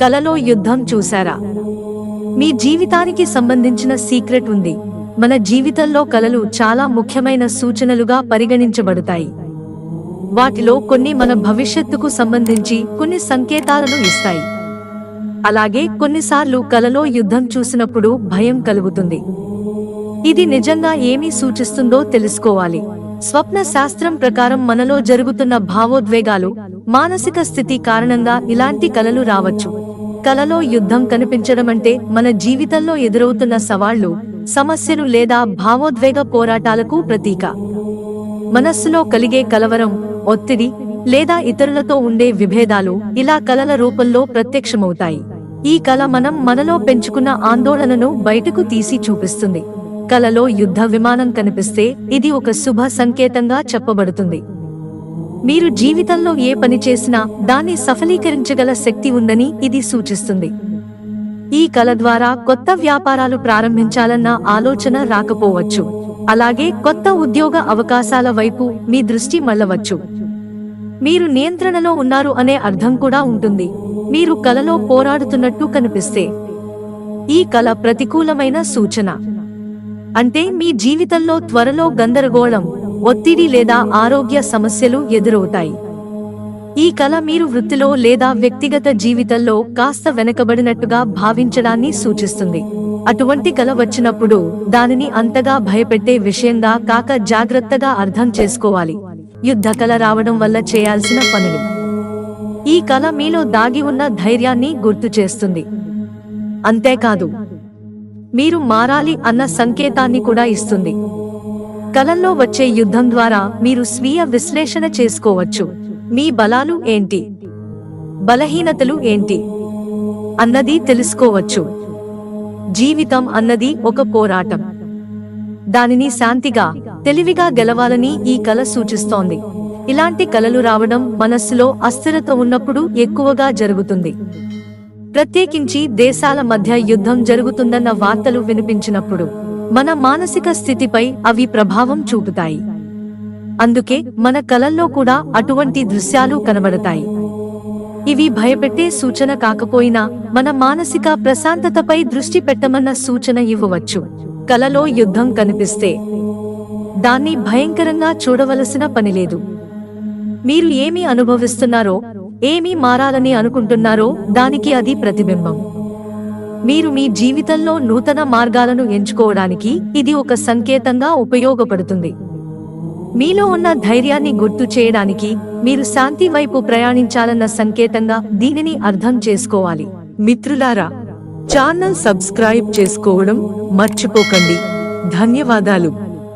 కలలో యుద్ధం చూశారా? మీ జీవితానికి సంబంధించిన సీక్రెట్ ఉంది. మన జీవితంలో కలలు చాలా ముఖ్యమైన సూచనలుగా పరిగణించబడతాయి. వాటిలో కొన్ని మన భవిష్యత్తుకు సంబంధించి కొన్ని సంకేతాలను ఇస్తాయి. అలాగే కొన్నిసార్లు కలలో యుద్ధం చూసినప్పుడు భయం కలుగుతుంది. ఇది నిజంగా ఏమి సూచిస్తుందో తెలుసుకోవాలి. స్వప్న శాస్త్రం ప్రకారం మనలో జరుగుతున్న భావోద్వేగాలు మానసిక స్థితి కారణంగా ఇలాంటి కలలు రావచ్చు. కలలో యుద్ధం కనిపించడం అంటే మన జీవితంలో ఎదురవుతున్న సవాళ్ళు సమస్యలు లేదా భావోద్వేగ పోరాటాలకు ప్రతీక. మనస్సులో కలిగే కలవరం ఒత్తిడి లేదా ఇతరులతో ఉండే విభేదాలు ఇలా కలల రూపంలో ప్రత్యక్షమవుతాయి. ఈ కళ మనం మనలో పెంచుకున్న ఆందోళనను బయటకు తీసి చూపిస్తుంది. కలలో యుద్ధ విమానం కనిపిస్తే ఇది ఒక శుభ సంకేతంగా చెప్పబడుతుంది. మీరు జీవితంలో ఏ పని చేసినా దాన్ని సఫలీకరించగల శక్తి ఉందని ఇది సూచిస్తుంది. ఈ కల ద్వారా కొత్త వ్యాపారాలు ప్రారంభించాలన్న ఆలోచన రాకపోవచ్చు. అలాగే కొత్త ఉద్యోగ అవకాశాల వైపు మీ దృష్టి మళ్ళవచ్చు. మీరు నియంత్రణలో ఉన్నారు అనే అర్థం కూడా ఉంటుంది. మీరు కలలో పోరాడుతున్నట్టు కనిపిస్తే. ఈ కళ ప్రతికూలమైన సూచన. అంటే మీ జీవితంలో త్వరలో గందరగోళం ఒత్తిడి లేదా ఆరోగ్య సమస్యలు ఎదురవుతాయి. ఈ కళ మీరు వృత్తిలో లేదా వ్యక్తిగత జీవితంలో కాస్త వెనకబడినట్టుగా భావించడాన్ని సూచిస్తుంది. అటువంటి కల వచ్చినప్పుడు దానిని అంతగా భయపెట్టే విషయంగా కాక జాగ్రత్తగా అర్థం చేసుకోవాలి. యుద్ధ కల రావడం వల్ల చేయాల్సిన పనులు. ఈ కళ మీలో దాగి ఉన్న ధైర్యాన్ని గుర్తు చేస్తుంది. అంతేకాదు మీరు మారాలి అన్న సంకేతాన్ని కూడా ఇస్తుంది. కలంలో వచ్చే యుద్ధం ద్వారా మీరు స్వీయ విశ్లేషణ చేసుకోవచ్చు. మీ బలాలు ఏంటి? బలహీనతలు ఏంటి? అన్నది తెలుసుకోవచ్చు. జీవితం అన్నది ఒక పోరాటం. దానిని శాంతిగా తెలివిగా గెలవాలని ఈ కళ సూచిస్తోంది. ఇలాంటి కలలు రావడం మనస్సులో అస్థిరత ఉన్నప్పుడు ఎక్కువగా జరుగుతుంది. ప్రత్యేకించి దేశాల మధ్య యుద్ధం జరుగుతుందన్న వార్తలు వినిపించినప్పుడు. మన మానసిక స్థితిపై అవి ప్రభావం చూపుతాయి. అందుకే మన కలల్లో కూడా అటువంటి దృశ్యాలు కనబడతాయి. ఇవి భయపెట్టే సూచన కాకపోయినా మన మానసిక ప్రశాంతతపై దృష్టి పెట్టమన్న సూచన ఇవ్వవచ్చు. కలలో యుద్ధం కనిపిస్తే దాన్ని భయంకరంగా చూడవలసిన పనిలేదు మీరు ఏమి అనుభవిస్తున్నారో ఏమి మారాలని అనుకుంటున్నారో దానికి అది ప్రతిబింబం. మీరు మీ జీవితంలో నూతన మార్గాలను ఎంచుకోవడానికి ఇది ఒక సంకేతంగా ఉపయోగపడుతుంది. మీలో ఉన్న ధైర్యాన్ని గుర్తు చేయడానికి మీరు శాంతి వైపు ప్రయాణించాలన్న సంకేతంగా దీనిని అర్థం చేసుకోవాలి. మిత్రులారా ఛానల్ సబ్స్క్రైబ్ చేసుకోవడం మర్చిపోకండి. ధన్యవాదాలు.